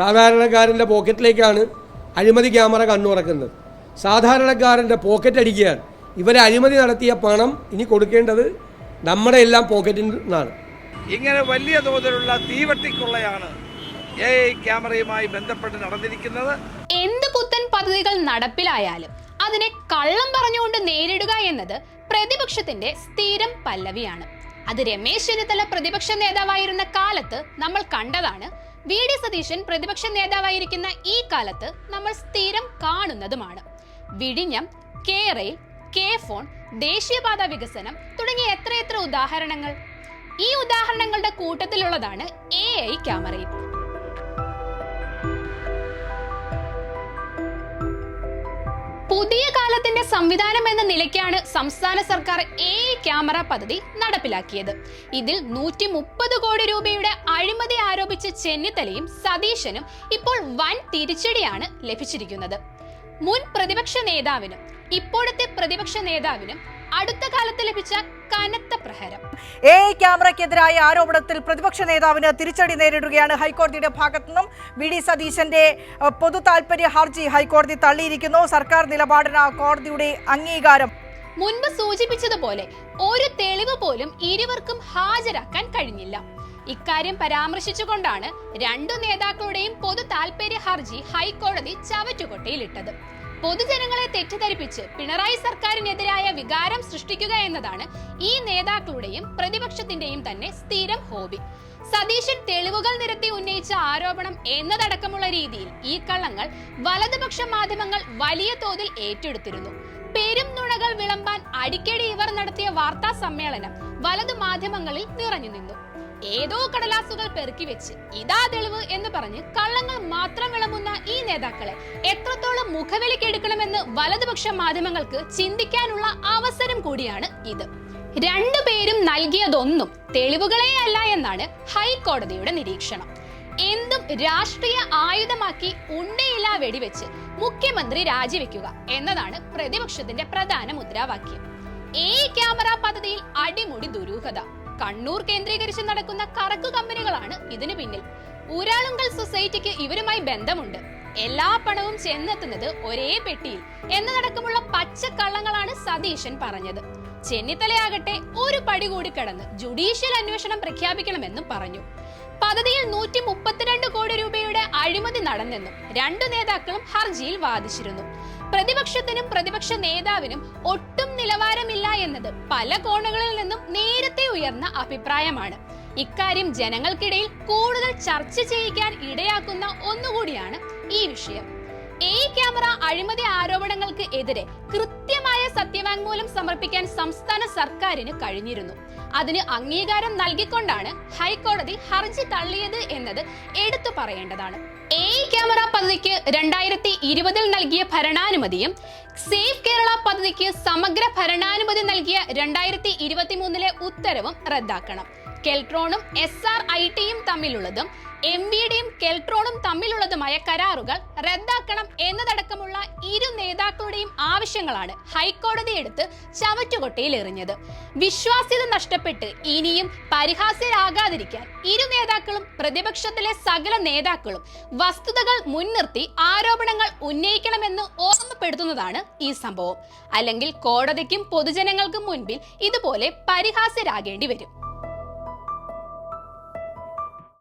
സാധാരണക്കാരന്റെ പോക്കറ്റിലേക്കാണ് അഴിമതി ക്യാമറ കണ്ണുറക്കുന്നത്. സാധാരണക്കാരന്റെ പോക്കറ്റ് അടിക്കുകയാണ്. ഇവരെ അഴിമതി നടത്തിയ പണം ഇനി കൊടുക്കേണ്ടത് നമ്മുടെ എല്ലാം പോക്കറ്റിൽ നിന്നാണ്. ഇങ്ങനെ വലിയ തോതിലുള്ള തീവട്ടിക്കുള്ളയാണ് എ ഐ ക്യാമറയുമായി ബന്ധപ്പെട്ട് നടന്നിരിക്കുന്നത്. എന്ത് പുത്തൻ പദ്ധതികൾ നടപ്പിലായാലും അതിനെ കള്ളം പറഞ്ഞുകൊണ്ട് നേരിടുക എന്നത് പ്രതിപക്ഷത്തിന്റെ സ്ഥിരം പല്ലവിയാണ്. അത് രമേശ് ചെന്നിത്തല പ്രതിപക്ഷ നേതാവായിരുന്ന കാലത്ത് നമ്മൾ കണ്ടതാണ് വി ഡി സതീശൻ പ്രതിപക്ഷ നേതാവായിരിക്കുന്ന ഈ കാലത്ത് നമ്മൾ സ്ഥിരം കാണുന്നതുമാണ്. വിഴിഞ്ഞം കെ റെയിൽ കെ ഫോൺ ദേശീയപാത വികസനം തുടങ്ങിയ എത്രയെത്ര ഉദാഹരണങ്ങൾ. ഈ ഉദാഹരണങ്ങളുടെ കൂട്ടത്തിലുള്ളതാണ് എ ഐ ക്യാമറയും. പുതിയ കാലത്തിന്റെ സംവിധാനം എന്ന നിലയ്ക്കാണ് സംസ്ഥാന സർക്കാർ എ ക്യാമറ പദ്ധതി നടപ്പിലാക്കിയത്. ഇതിൽ നൂറ്റി മുപ്പത് കോടി രൂപയുടെ അഴിമതി ആരോപിച്ച ചെന്നിത്തലയും സതീശനും ഇപ്പോൾ വൻ തിരിച്ചടിയാണ് ലഭിച്ചിരിക്കുന്നത്. മുൻ പ്രതിപക്ഷ നേതാവിനും ഇപ്പോഴത്തെ പ്രതിപക്ഷ നേതാവിനും അടുത്ത കാലത്ത് ലഭിച്ച കനത്ത പ്രഹരം. എ ക്യാമറയ്ക്കെതിരായ ആരോപണത്തിൽ പ്രതിപക്ഷ നേതാവിന് തിരിച്ചടി നേരിടുകയാണ് ഹൈക്കോടതിയുടെ ഭാഗത്തുനിന്നും വി ഡി സതീശന്റെ പൊതു താൽപര്യ ഹർജി ഹൈക്കോടതി തള്ളിയിരിക്കുന്നു. സർക്കാർ നിലപാടിന് കോടതിയുടെ അംഗീകാരം. മുൻപ് സൂചിപ്പിച്ചതുപോലെ ഒരു തെളിവ് പോലും ഇരുവർക്കും ഹാജരാക്കാൻ കഴിഞ്ഞില്ല. ഇക്കാര്യം പരാമർശിച്ചുകൊണ്ടാണ് രണ്ടു നേതാക്കളുടെയും പൊതു താൽപര്യ ഹർജി ഹൈക്കോടതി ചവറ്റുകൊട്ടയിലിട്ടത്. പൊതുജനങ്ങളെ തെറ്റിദ്ധരിപ്പിച്ച് പിണറായി സർക്കാരിനെതിരായ വികാരം സൃഷ്ടിക്കുക എന്നതാണ് ഈ നേതാക്കളുടെയും പ്രതിപക്ഷത്തിന്റെയും തന്നെ സ്ഥിരം ഹോബി. സതീശൻ തെളിവുകൾ നിരത്തി ഉന്നയിച്ച ആരോപണം എന്നതടക്കമുള്ള രീതിയിൽ ഈ കള്ളങ്ങൾ വലതുപക്ഷ മാധ്യമങ്ങൾ വലിയ തോതിൽ ഏറ്റെടുത്തിരുന്നു. പെരും നുണകൾ വിളമ്പാൻ അടിക്കടി ഇവർ നടത്തിയ വാർത്താ സമ്മേളനം വലതു മാധ്യമങ്ങളിൽ നിറഞ്ഞു നിന്നു. ഏതോ കടലാസുകൾ പെറുക്കി വെച്ച് ഇതാ തെളിവ് എന്ന് പറഞ്ഞ് കള്ളങ്ങൾ മാത്രം വിളമ്പുന്ന ഈ നേതാക്കളെ എത്രത്തോളം മുഖവിലക്കെടുക്കണമെന്ന് വലതുപക്ഷ മാധ്യമങ്ങൾക്ക് ചിന്തിക്കാനുള്ള അവസരം കൂടിയാണ് ഇത്. രണ്ടു രണ്ടുപേരും നൽകിയതൊന്നും തെളിവുകളെ അല്ല എന്നാണ് ഹൈക്കോടതിയുടെ നിരീക്ഷണം. എന്തും രാഷ്ട്രീയ ആയുധമാക്കി ഉണ്ടയില്ല വെടിവെച്ച് മുഖ്യമന്ത്രി രാജിവെക്കുക എന്നതാണ് പ്രതിപക്ഷത്തിന്റെ പ്രധാന മുദ്രാവാക്യം. ഈ ക്യാമറ പദ്ധതിയിൽ അടിമുടി ദുരൂഹത. കണ്ണൂർ കേന്ദ്രീകരിച്ച് നടക്കുന്ന കറക്കു കമ്പനികളാണ് ഇതിനു പിന്നിൽ. ഊരാളുങ്കൽ സൊസൈറ്റിക്ക് ഇവരുമായി ബന്ധമുണ്ട്. എല്ലാ പണവും ചെന്നെത്തുന്നത് ഒരേ പെട്ടിയിൽ എന്നതടക്കമുള്ള പച്ചക്കള്ളങ്ങളാണ് സതീശൻ പറഞ്ഞത്. ചെന്നിത്തലയാകട്ടെ ഒരു പടി കൂടി കടന്ന് ജുഡീഷ്യൽ അന്വേഷണം പ്രഖ്യാപിക്കണമെന്നും പറഞ്ഞു. പദ്ധതിയിൽ നൂറ്റി മുപ്പത്തിരണ്ട് കോടി രൂപയുടെ അഴിമതി നടന്നെന്നും രണ്ടു നേതാക്കളും ഹർജിയിൽ വാദിച്ചിരുന്നു. പ്രതിപക്ഷത്തിനും പ്രതിപക്ഷ നേതാവിനും ഒട്ടും നിലവാരമില്ല എന്നത് പല കോണുകളിൽ നിന്നും നേരത്തെ ഉയർന്ന അഭിപ്രായമാണ്. ഇക്കാര്യം ജനങ്ങൾക്കിടയിൽ കൂടുതൽ ചർച്ച ചെയ്യിക്കാൻ ഇടയാക്കുന്ന ഒന്നുകൂടിയാണ് ഈ വിഷയം. എ ക്യാമറ അഴിമതി ആരോപണങ്ങൾക്ക് എതിരെ കൃത്യമായ സത്യവാങ്മൂലം സമർപ്പിക്കാൻ സംസ്ഥാന സർക്കാരിന് കഴിഞ്ഞിരുന്നു. അതിന് അംഗീകാരം നൽകിക്കൊണ്ടാണ് ഹൈക്കോടതി ഹർജി തള്ളിയത് എന്നത് എടുത്തു പറയേണ്ടതാണ്. എ ക്യാമറ പദ്ധതിക്ക് രണ്ടായിരത്തി ഇരുപതിൽ നൽകിയ ഭരണാനുമതിയും സേഫ് കേരള പദ്ധതിക്ക് സമഗ്ര ഭരണാനുമതി നൽകിയ രണ്ടായിരത്തി ഇരുപത്തി മൂന്നിലെ ഉത്തരവും റദ്ദാക്കണം. കെൽട്രോണും എസ് ആർ ഐ ടിയും തമ്മിലുള്ളതും എം ബി ഡിയും കെൽട്രോണും തമ്മിലുള്ളതുമായ കരാറുകൾ റദ്ദാക്കണം എന്നതടക്കമുള്ള ഇരു നേതാക്കളുടെയും ആവശ്യങ്ങളാണ് ഹൈക്കോടതി എടുത്ത് ചവറ്റുകൊട്ടയിൽ എറിഞ്ഞത്. വിശ്വാസ്യത നഷ്ടപ്പെട്ട് ഇനിയും പരിഹാസ്യരാകാതിരിക്കാൻ ഇരു നേതാക്കളും പ്രതിപക്ഷത്തിലെ സകല നേതാക്കളും വസ്തുതകൾ മുൻനിർത്തി ആരോപണങ്ങൾ ഉന്നയിക്കണമെന്ന് ഓർമ്മപ്പെടുത്തുന്നതാണ് ഈ സംഭവം. അല്ലെങ്കിൽ കോടതിക്കും പൊതുജനങ്ങൾക്കും മുൻപിൽ ഇതുപോലെ പരിഹാസ്യരാകേണ്ടി വരും